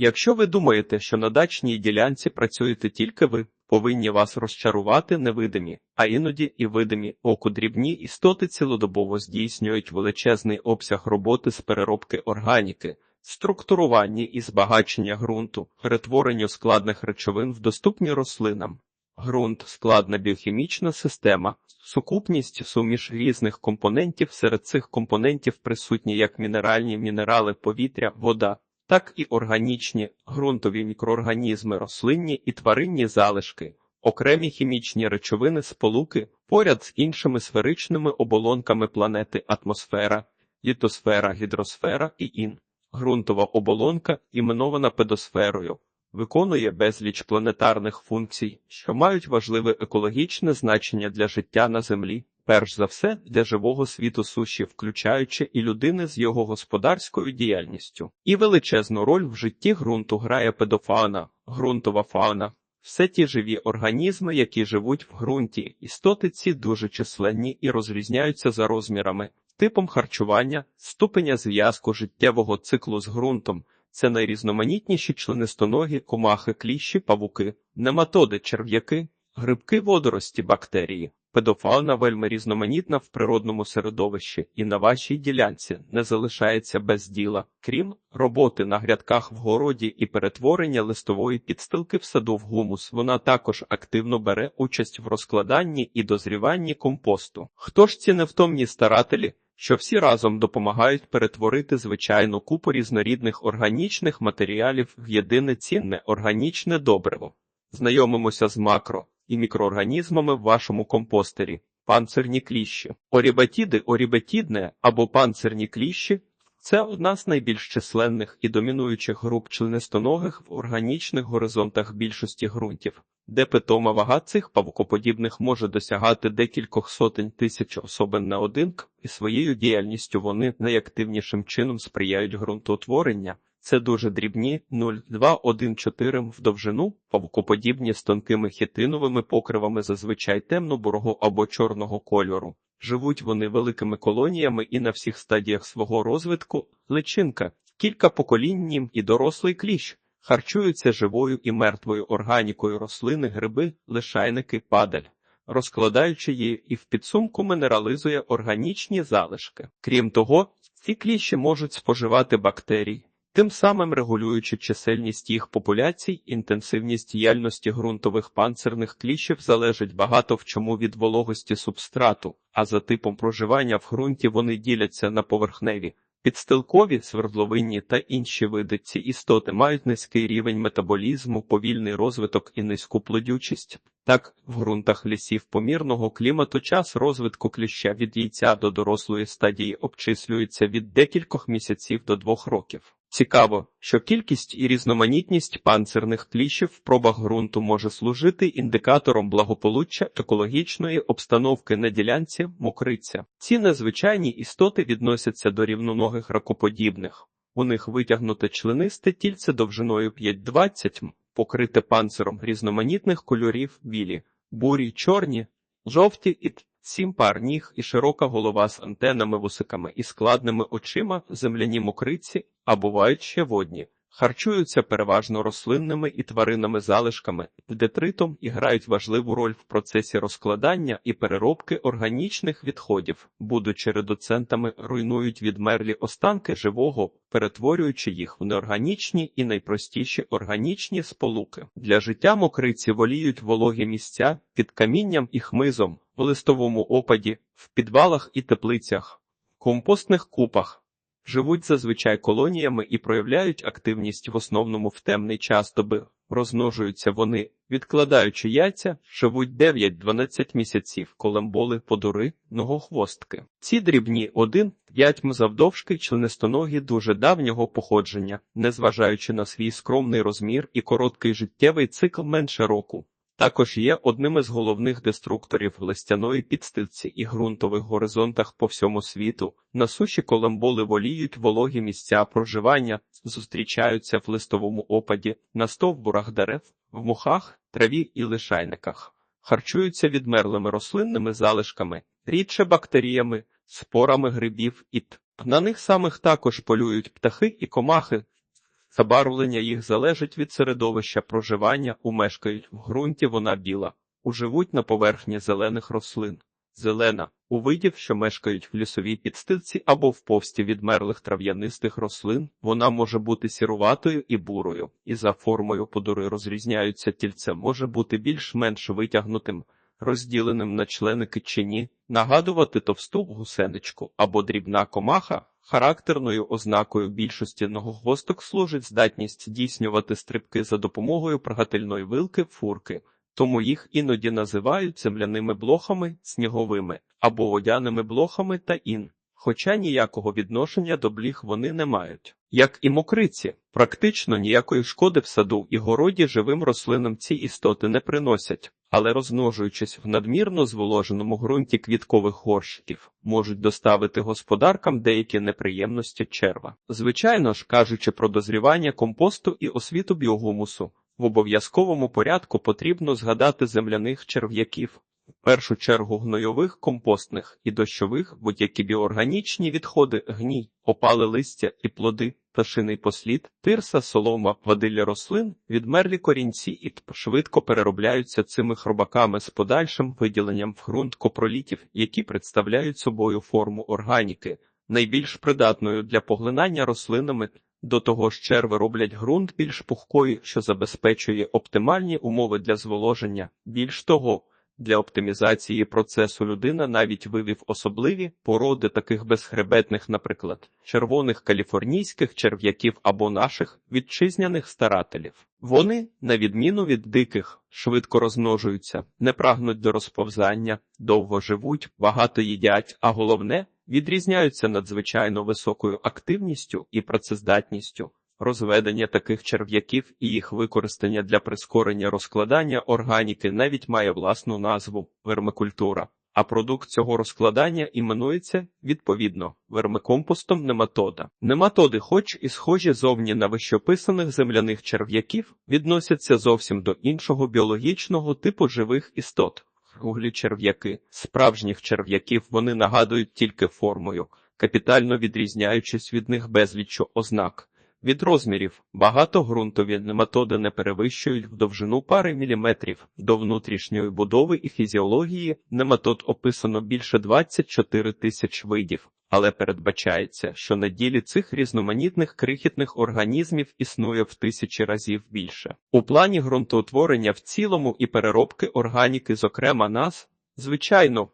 Якщо ви думаєте, що на дачній ділянці працюєте тільки ви, повинні вас розчарувати невидимі, а іноді і видимі оку дрібні істоти цілодобово здійснюють величезний обсяг роботи з переробки органіки, структурування і збагачення ґрунту, перетворенню складних речовин в доступні рослинам. Ґрунт складна біохімічна система, сукупність суміш різних компонентів. Серед цих компонентів присутні як мінеральні мінерали повітря, вода, так і органічні ґрунтові мікроорганізми, рослинні і тваринні залишки, окремі хімічні речовини сполуки поряд з іншими сферичними оболонками планети атмосфера, літосфера, гідросфера і ін. Ґрунтова оболонка, іменована педосферою, виконує безліч планетарних функцій, що мають важливе екологічне значення для життя на Землі, перш за все для живого світу суші, включаючи і людини з його господарською діяльністю. І величезну роль в житті ґрунту грає педофауна, ґрунтова фауна. Все ті живі організми, які живуть в ґрунті, істоти ці дуже численні і розрізняються за розмірами, типом харчування, ступеня зв'язку життєвого циклу з ґрунтом. Це найрізноманітніші членистоногі, комахи, кліщі, павуки, нематоди, черв'яки, грибки, водорості, бактерії. Педофауна вельми різноманітна в природному середовищі і на вашій ділянці не залишається без діла, крім роботи на грядках в городі і перетворення листової підстилки в саду в гумус. Вона також активно бере участь в розкладанні і дозріванні компосту. Хто ж ці невтомні старателі? що всі разом допомагають перетворити звичайну купу різнорідних органічних матеріалів в єдине цінне органічне добриво. Знайомимося з макро і мікроорганізмами в вашому компостері, панцирні кліщі. Орібатіди, орібатідне або панцирні кліщі це одна з найбільш численних і домінуючих груп членистоногих в органічних горизонтах більшості ґрунтів де питома вага цих павукоподібних може досягати декількох сотень тисяч особин на один, і своєю діяльністю вони найактивнішим чином сприяють ґрунтоутворення. Це дуже дрібні 0,2-1,4 в довжину, павукоподібні з тонкими хітиновими покривами зазвичай темно-бурого або чорного кольору. Живуть вони великими колоніями і на всіх стадіях свого розвитку личинка, кілька поколінням і дорослий кліщ. Харчуються живою і мертвою органікою рослини, гриби, лишайники, падаль, розкладаючи її і в підсумку мінерализує органічні залишки. Крім того, ці кліщі можуть споживати бактерій, тим самим регулюючи чисельність їх популяцій, інтенсивність діяльності ґрунтових панцирних кліщів залежить багато в чому від вологості субстрату, а за типом проживання в ґрунті вони діляться на поверхневі. Підстилкові, свердловинні та інші види ці істоти мають низький рівень метаболізму, повільний розвиток і низьку плодючість. Так, в ґрунтах лісів помірного клімату час розвитку кліща від яйця до дорослої стадії обчислюється від декількох місяців до двох років. Цікаво, що кількість і різноманітність панцирних кліщів в пробах ґрунту може служити індикатором благополуччя екологічної обстановки на ділянці мокриця. Ці незвичайні істоти відносяться до рівноногих ракоподібних. У них витягнуте членисте тільце довжиною 5-20 м, покрите панциром різноманітних кольорів білі, бурі, чорні, жовті і Сім пар ніг і широка голова з антенами, вусиками і складними очима, земляні мокриці, а бувають ще водні, харчуються переважно рослинними і тваринними залишками, детритом і грають важливу роль в процесі розкладання і переробки органічних відходів, будучи редуцентами, руйнують відмерлі останки живого, перетворюючи їх в неорганічні і найпростіші органічні сполуки. Для життя мокриці воліють вологі місця під камінням і хмизом в листовому опаді, в підвалах і теплицях, компостних купах. Живуть зазвичай колоніями і проявляють активність в основному в темний час доби. Розмножуються вони, відкладаючи яйця, живуть 9-12 місяців, колемболи, подури, ногохвостки. Ці дрібні 1-5 завдовжки членистоногі дуже давнього походження, незважаючи на свій скромний розмір і короткий життєвий цикл менше року. Також є одним із головних деструкторів листяної підстилці і ґрунтових горизонтах по всьому світу. На суші колемболи воліють вологі місця проживання, зустрічаються в листовому опаді, на стовбурах дерев, в мухах, траві і лишайниках, харчуються відмерлими рослинними залишками, рідше бактеріями, спорами грибів і т. На них самих також полюють птахи і комахи. Забарвлення їх залежить від середовища проживання, умешкають в ґрунті вона біла, уживуть на поверхні зелених рослин. Зелена у видів, що мешкають в лісовій підстилці або в повсті відмерлих трав'янистих рослин, вона може бути сіруватою і бурою, і за формою подури розрізняються тільце може бути більш-менш витягнутим, розділеним на членики чи ні, нагадувати товсту гусеничку або дрібна комаха. Характерною ознакою більшості многохвосток служить здатність здійснювати стрибки за допомогою пригательної вилки фурки, тому їх іноді називають земляними блохами, сніговими або водяними блохами та ін. Хоча ніякого відношення до бліх вони не мають. Як і мокриці, практично ніякої шкоди в саду і городі живим рослинам ці істоти не приносять, але розмножуючись в надмірно зволоженому ґрунті квіткових горщиків, можуть доставити господаркам деякі неприємності черва. Звичайно ж, кажучи про дозрівання компосту і освіту біогумусу, в обов'язковому порядку потрібно згадати земляних черв'яків, в першу чергу гнойових, компостних і дощових, будь-які біоорганічні відходи, гній, опали листя і плоди, пташиний послід, тирса, солома, водилля рослин, відмерлі корінці і швидко переробляються цими хробаками з подальшим виділенням в ґрунт копролітів, які представляють собою форму органіки, найбільш придатною для поглинання рослинами. До того ж, черви роблять ґрунт більш пухкою, що забезпечує оптимальні умови для зволоження. Більш того, для оптимізації процесу людина навіть вивів особливі породи таких безхребетних, наприклад, червоних каліфорнійських черв'яків або наших вітчизняних старателів. Вони, на відміну від диких, швидко розмножуються, не прагнуть до розповзання, довго живуть, багато їдять, а головне відрізняються надзвичайно високою активністю і працездатністю. Розведення таких черв'яків і їх використання для прискорення розкладання органіки навіть має власну назву вермикультура, а продукт цього розкладання іменується відповідно вермикомпостом нематода. Нематоди, хоч і схожі зовні на вищописаних земляних черв'яків, відносяться зовсім до іншого біологічного типу живих істот. Круглі черв'яки, справжніх черв'яків вони нагадують тільки формою, капітально відрізняючись від них безліччю ознак. Від розмірів багатогрунтові нематоди не перевищують в довжину пари міліметрів. До внутрішньої будови і фізіології нематод описано більше 24 тисяч видів, але передбачається, що на ділі цих різноманітних крихітних організмів існує в тисячі разів більше. У плані ґрунтоутворення в цілому і переробки органіки, зокрема нас, звичайно,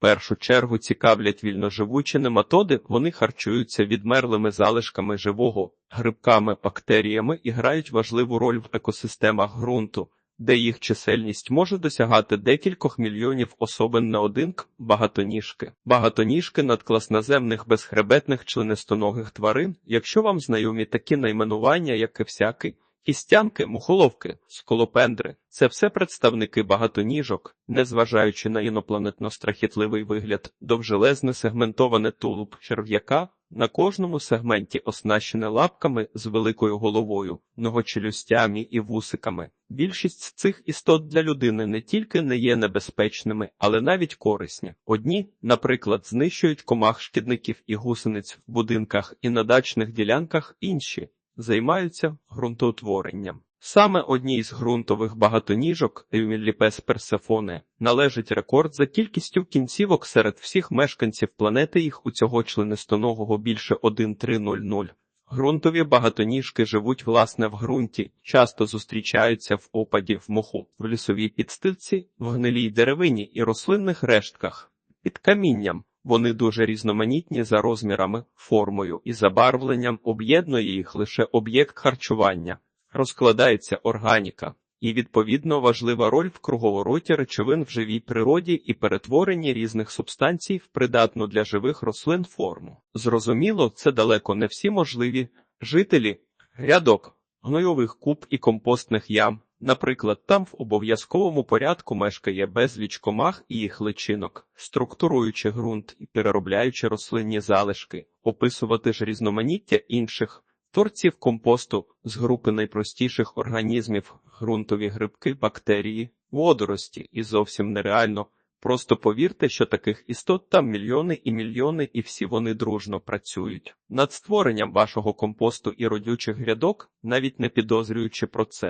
першу чергу цікавлять вільноживучі нематоди, вони харчуються відмерлими залишками живого, грибками, бактеріями і грають важливу роль в екосистемах ґрунту, де їх чисельність може досягати декількох мільйонів особин на один багатоніжки. Багатоніжки надкласноземних безхребетних членистоногих тварин, якщо вам знайомі такі найменування, як і всякий, Кістянки, мухоловки, сколопендри – це все представники багатоніжок, незважаючи на інопланетно страхітливий вигляд, довжелезне сегментоване тулуб черв'яка, на кожному сегменті оснащене лапками з великою головою, многочелюстями і вусиками. Більшість цих істот для людини не тільки не є небезпечними, але навіть корисні. Одні, наприклад, знищують комах шкідників і гусениць в будинках і на дачних ділянках, інші займаються ґрунтоутворенням. Саме одній з ґрунтових багатоніжок Евмілліпес персефоне належить рекорд за кількістю кінцівок серед всіх мешканців планети. Їх у цього членистоногого більше 1,300. Ґрунтові багатоніжки живуть власне в ґрунті, часто зустрічаються в опаді в моху, в лісовій підстилці, в гнилій деревині і рослинних рештках. Під камінням вони дуже різноманітні за розмірами, формою і забарвленням об'єднує їх лише об'єкт харчування, розкладається органіка, і відповідно важлива роль в круговороті речовин в живій природі і перетворенні різних субстанцій в придатну для живих рослин форму. Зрозуміло, це далеко не всі можливі жителі рядок гнойових куб і компостних ям. Наприклад, там в обов'язковому порядку мешкає безліч комах і їх личинок, структуруючи ґрунт і переробляючи рослинні залишки, описувати ж різноманіття інших творців компосту з групи найпростіших організмів ґрунтові грибки, бактерії, водорості і зовсім нереально Просто повірте, що таких істот там мільйони і мільйони, і всі вони дружно працюють над створенням вашого компосту і родючих грядок, навіть не підозрюючи про це.